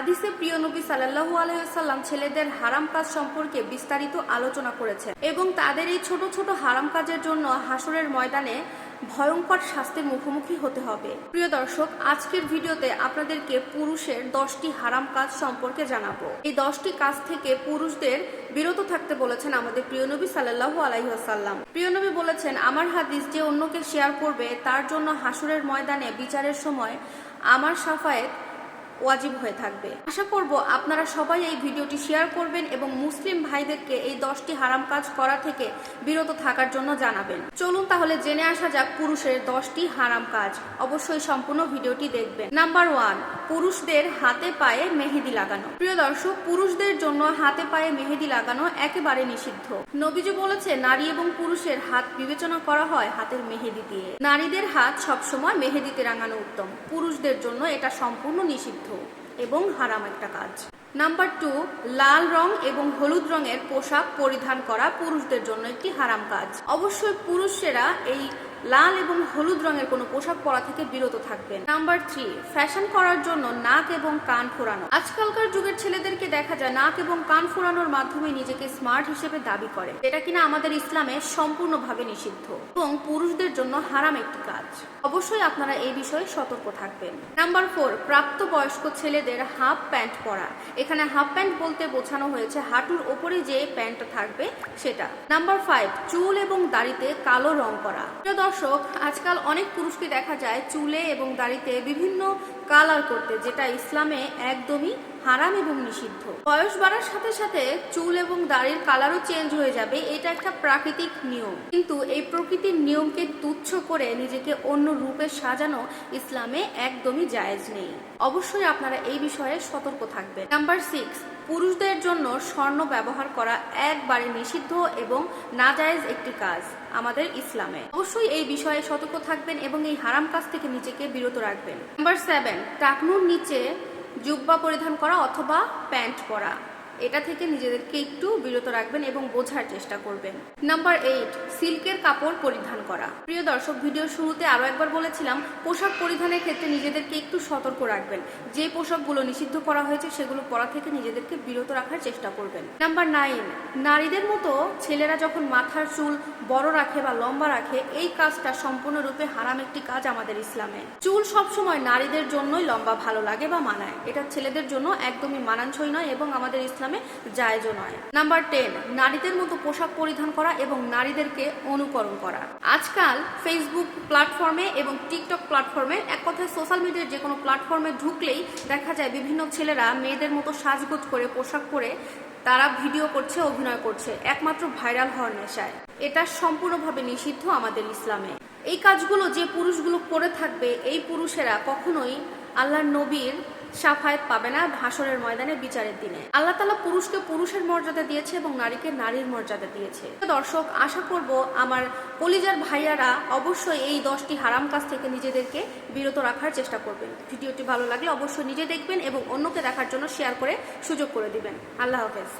হাদিসে প্রিয় নবী সাল্লাহু আলহাম ছেলেদের হারাম কাজ সম্পর্কে বিস্তারিত আলোচনা করেছেন এবং তাদের এই ছোট ছোট হারাম কাজের জন্য হাসরের ময়দানে ভয়ঙ্কর শাস্তির মুখোমুখি হতে হবে। প্রিয় দর্শক, আজকের ভিডিওতে আপনাদেরকে পুরুষের দশটি হারাম কাজ সম্পর্কে জানাব। এই দশটি কাজ থেকে পুরুষদের বিরত থাকতে বলেছেন আমাদের প্রিয় নবী সাল্লাহু আলাইসাল্লাম প্রিয় নবী বলেছেন, আমার হাদিস যে অন্যকে শেয়ার করবে, তার জন্য হাসুরের ময়দানে বিচারের সময় আমার সাফায়েত ওয়াজিব হয়ে থাকবে। আশা করব আপনারা সবাই এই ভিডিওটি শেয়ার করবেন এবং মুসলিম ভাইদেরকে এই দশটি হারাম কাজ করা থেকে বিরত থাকার জন্য জানাবেন। চলুন তাহলে জেনে আসা যাক পুরুষের দশটি হারাম কাজ। অবশ্যই সম্পূর্ণ ভিডিওটি দেখবেন। নাম্বার ওয়ান, পুরুষদের হাতে পায়ে মেহেদি লাগানো। প্রিয় দর্শক, পুরুষদের জন্য হাতে পায়ে মেহেদি লাগানো একেবারে নিষিদ্ধ। নবীজি বলেছে, নারী এবং পুরুষের হাত বিবেচনা করা হয় হাতের মেহেদি দিয়ে। নারীদের হাত সবসময় মেহেদিতে রাঙানো উত্তম। পুরুষদের জন্য এটা সম্পূর্ণ নিষিদ্ধ। এবং হারাম একটা কাজ। নাম্বার টু লাল রং এবং হলুদ রঙের পোশাক পরিধান করা পুরুষদের জন্য একটি হারাম কাজ। অবশ্যই পুরুষেরা এই লাল এবং হলুদ রঙের কোনো পোশাক পরা থেকে বিরত থাকবেন। নাম্বার থ্রি, ফ্যাশন করার জন্য নাক এবং কান ফোরানো। আজকালকার যুগের ছেলেদেরকে দেখা যায় নাক এবং কান ফোরানোর মাধ্যমে নিজেকে স্মার্ট হিসেবে দাবি করে। এটা কিনা আমাদের ইসলামে সম্পূর্ণভাবে নিষিদ্ধ এবং পুরুষদের জন্য হারাম একটি কাজ। অবশ্যই আপনারা এই বিষয়ে সতর্ক থাকবেন। নাম্বার ফোর, প্রাপ্তবয়স্ক ছেলেদের হাফ প্যান্ট পরা। এখানে হাফ প্যান্ট বলতে বোঝানো হয়েছে হাঁটুর ওপরে যে প্যান্টটা থাকবে সেটা। নাম্বার ফাইভ, চুল এবং দাড়িতে কালো রং করা। দর্শক, আজকাল অনেক পুরুষকে দেখা যায় চুলে এবং দাড়িতে বিভিন্ন কালার করতে, যেটা ইসলামে একদমই হারাম এবং নিষিদ্ধ। বয়স বাড়ার সাথে সাথে চুল এবং দাড়ির কালারও চেঞ্জ হয়ে যাবে, এটা একটা প্রাকৃতিক নিয়ম। কিন্তু এই প্রকৃতির নিয়মকে তুচ্ছ করে নিজেকে অন্য রূপে সাজানো ইসলামে একদমই জায়েজ নেই। অবশ্যই আপনারা এই বিষয়ে সতর্ক থাকবেন। নাম্বার সিক্স পুরুষদের জন্য স্বর্ণ ব্যবহার করা একবারে নিষিদ্ধ এবং নাজায়েজ একটি কাজ আমাদের ইসলামে। অবশ্যই এই বিষয়ে সতর্ক থাকবেন এবং এই হারাম কাজ থেকে নিজেকে বিরত রাখবেন। নাম্বার সেভেন টাকনুর নিচে জুব্বা পরিধান করা অথবা প্যান্ট পরা। এটা থেকে নিজেদেরকে একটু বিরত রাখবেন এবং বোঝার চেষ্টা করবেন। নাম্বার এইট সিল্কের কাপড় পরিধান করা। প্রিয় দর্শক ভিডিওর শুরুতে আরও একবার বলেছিলাম, পোশাক পরিধানের ক্ষেত্রে নিজেদেরকে একটু সতর্ক রাখবেন। যে পোশাকগুলো নিষিদ্ধ করা হয়েছে, সেগুলো পরা থেকে নিজেদেরকে বিরত রাখার চেষ্টা করবেন। নাম্বার নাইন নারীদের মতো ছেলেরা যখন মাথার চুল বড় রাখে বা লম্বা রাখে, এই কাজটা সম্পূর্ণরূপে হারাম একটি কাজ আমাদের ইসলামে। চুল সবসময় নারীদের জন্যই লম্বা ভালো লাগে বা মানায়। এটা ছেলেদের জন্য একদমই মানানসই নয় এবং আমাদের ইসলামে জায়জও নয়। নাম্বার টেন নারীদের মতো পোশাক পরিধান করা এবং নারীদেরকে অনুকরণ করা। আজকাল ফেসবুক প্ল্যাটফর্মে এবং টিকটক প্ল্যাটফর্মে এক কথায় সোশ্যাল মিডিয়ার যে কোনো প্ল্যাটফর্মে ঢুকলেই দেখা যায় বিভিন্ন ছেলেরা মেয়েদের মতো সাজগোজ করে, পোশাক পরে তারা ভিডিও করছে, অভিনয় করছে, একমাত্র ভাইরাল হওয়ার নেশায়। এটা সম্পূর্ণভাবে নিষিদ্ধ আমাদের ইসলামে। এই কাজগুলো যে পুরুষগুলো করে থাকবে, এই পুরুষেরা কখনোই আল্লাহর নবীর সাফায়াত পাবে না ভাষণের ময়দানে বিচারের দিনে। আল্লাহ তালা পুরুষকে পুরুষের মর্যাদা দিয়েছে এবং নারীকে নারীর মর্যাদা দিয়েছে। দর্শক, আশা করব আমার কলিজার ভাইয়ারা অবশ্যই এই দশটি হারাম কাজ থেকে নিজেদেরকে বিরত রাখার চেষ্টা করবেন। ভিডিওটি ভালো লাগলে অবশ্যই নিজে দেখবেন এবং অন্যকে দেখার জন্য শেয়ার করে সুযোগ করে দিবেন। আল্লাহ হাফেজ।